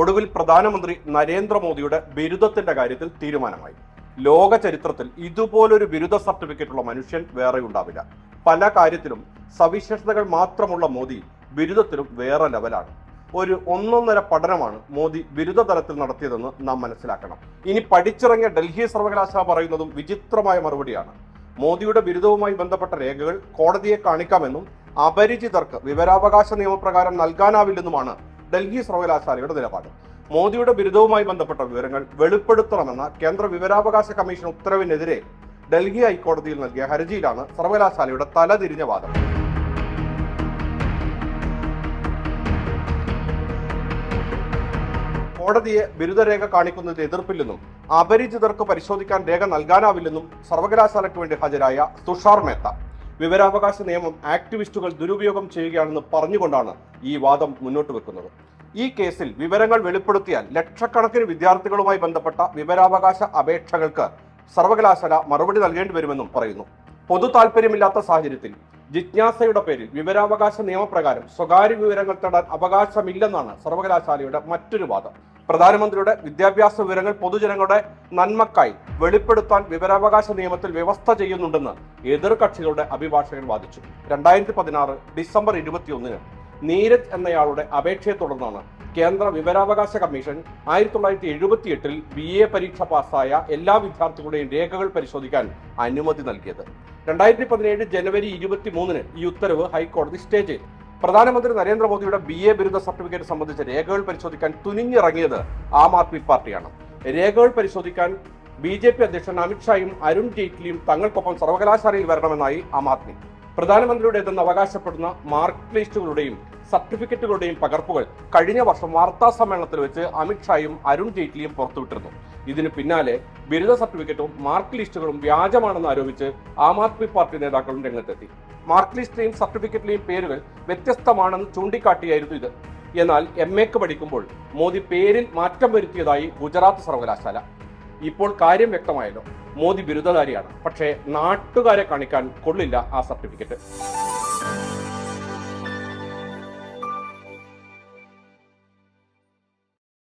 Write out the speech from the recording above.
ഒടുവിൽ പ്രധാനമന്ത്രി നരേന്ദ്രമോദിയുടെ ബിരുദത്തിന്റെ കാര്യത്തിൽ തീരുമാനമായി. ലോക ചരിത്രത്തിൽ ഇതുപോലൊരു ബിരുദ സർട്ടിഫിക്കറ്റുള്ള മനുഷ്യൻ വേറെ ഉണ്ടാവില്ല. പല കാര്യത്തിലും സവിശേഷതകൾ മാത്രമുള്ള മോദി ബിരുദത്തിലും വേറെ ലെവലാണ്. ഒരു ഒന്നൊന്നര പഠനമാണ് മോദി ബിരുദ തലത്തിൽ നടത്തിയതെന്ന് നാം മനസ്സിലാക്കണം. ഇനി പഠിച്ചിറങ്ങിയ ഡൽഹി സർവകലാശാല പറയുന്നതും വിചിത്രമായ മറുപടിയാണ്. മോദിയുടെ ബിരുദവുമായി ബന്ധപ്പെട്ട രേഖകൾ കോടതിയെ കാണിക്കാമെന്നും അപരിചിതർക്ക് വിവരാവകാശ നിയമപ്രകാരം നൽകാനാവില്ലെന്നുമാണ് ഡൽഹി സർവകലാശാലയുടെ നിലപാട്. മോദിയുടെ ബിരുദവുമായി ബന്ധപ്പെട്ട വിവരങ്ങൾ വെളിപ്പെടുത്തണമെന്ന കേന്ദ്ര വിവരാവകാശ കമ്മീഷൻ ഉത്തരവിനെതിരെ ഡൽഹി ഹൈക്കോടതിയിൽ നൽകിയ ഹർജിയിലാണ് സർവകലാശാലയുടെ തലതിരിഞ്ഞ വാദം. കോടതിയെ ബിരുദരേഖ കാണിക്കുന്നതിൽ എതിർപ്പില്ലെന്നും അപരിചിതർക്ക് പരിശോധിക്കാൻ രേഖ നൽകാനാവില്ലെന്നും സർവകലാശാലയ്ക്ക് വേണ്ടി ഹാജരായ തുഷാർ മേത്ത. വിവരാവകാശ നിയമം ആക്ടിവിസ്റ്റുകൾ ദുരുപയോഗം ചെയ്യുകയാണെന്ന് പറഞ്ഞുകൊണ്ടാണ് ഈ വാദം മുന്നോട്ട് വെക്കുന്നത്. ഈ കേസിൽ വിവരങ്ങൾ വെളിപ്പെടുത്തിയാൽ ലക്ഷക്കണക്കിന് വിദ്യാർത്ഥികളുമായി ബന്ധപ്പെട്ട വിവരാവകാശ അപേക്ഷകൾക്ക് സർവകലാശാല മറുപടി നൽകേണ്ടി വരുമെന്നും പറയുന്നു. പൊതു താല്പര്യമില്ലാത്ത സാഹചര്യത്തിൽ ജിജ്ഞാസയുടെ പേരിൽ വിവരാവകാശ നിയമപ്രകാരം സ്വകാര്യ വിവരങ്ങൾ തേടാൻ അവകാശമില്ലെന്നാണ് സർവകലാശാലയുടെ മറ്റൊരു വാദം. പ്രധാനമന്ത്രിയുടെ വിദ്യാഭ്യാസ വിവരങ്ങൾ പൊതുജനങ്ങളുടെ നന്മക്കായി വെളിപ്പെടുത്താൻ വിവരാവകാശ നിയമത്തിൽ വ്യവസ്ഥ ചെയ്യുന്നുണ്ടെന്ന് എതിർകക്ഷികളുടെ അഭിഭാഷകൻ വാദിച്ചു. രണ്ടായിരത്തി പതിനാറ് ഡിസംബർ ഇരുപത്തിയൊന്നിന് നീരജ് എന്നയാളുടെ അപേക്ഷയെ തുടർന്നാണ് കേന്ദ്ര വിവരാവകാശ കമ്മീഷൻ ആയിരത്തി തൊള്ളായിരത്തി എഴുപത്തി എട്ടിൽ ബി എ പരീക്ഷ പാസ്സായ എല്ലാ വിദ്യാർത്ഥികളുടെയും രേഖകൾ പരിശോധിക്കാൻ അനുമതി നൽകിയത്. രണ്ടായിരത്തി പതിനേഴ് ജനുവരി ഇരുപത്തി മൂന്നിന് ഈ ഉത്തരവ് ഹൈക്കോടതി സ്റ്റേ ചെയ്തു. പ്രധാനമന്ത്രി നരേന്ദ്രമോദിയുടെ ബി എ ബിരുദ സർട്ടിഫിക്കറ്റ് സംബന്ധിച്ച രേഖകൾ പരിശോധിക്കാൻ തുനിഞ്ഞിറങ്ങിയത് ആം ആദ്മി പാർട്ടിയാണ്. രേഖകൾ പരിശോധിക്കാൻ ബി ജെ പി അധ്യക്ഷൻ അമിത്ഷായും അരുൺ ജെയ്റ്റ്ലിയും തങ്ങൾക്കൊപ്പം സർവകലാശാലയിൽ വരണമെന്നായി ആം ആദ്മി. പ്രധാനമന്ത്രിയുടേതെന്ന് അവകാശപ്പെടുന്ന മാർക്ക് ലിസ്റ്റുകളുടെയും സർട്ടിഫിക്കറ്റുകളുടെയും പകർപ്പുകൾ കഴിഞ്ഞ വർഷം വാർത്താ സമ്മേളനത്തിൽ വെച്ച് അമിത്ഷായും അരുൺ ജെയ്റ്റ്ലിയും പുറത്തുവിട്ടിരുന്നു. ഇതിന് പിന്നാലെ ബിരുദ സർട്ടിഫിക്കറ്റും മാർക്ക് ലിസ്റ്റുകളും വ്യാജമാണെന്ന് ആരോപിച്ച് ആം ആദ്മി പാർട്ടി നേതാക്കളും രംഗത്തെത്തി. മാർക്ക് ലിസ്റ്റിലെയും സർട്ടിഫിക്കറ്റിലെയും പേരുകൾ വ്യത്യസ്തമാണെന്ന് ചൂണ്ടിക്കാട്ടിയായിരുന്നു ഇത്. എന്നാൽ എം എക്ക് പഠിക്കുമ്പോൾ മോദി പേരിൽ മാറ്റം വരുത്തിയതായി ഗുജറാത്ത് സർവകലാശാല. ഇപ്പോൾ കാര്യം വ്യക്തമായല്ലോ. മോദി ബിരുദധാരിയാണ്. പക്ഷേ നാട്ടുകാരെ കാണിക്കാൻ കൊള്ളില്ല ആ സർട്ടിഫിക്കറ്റ്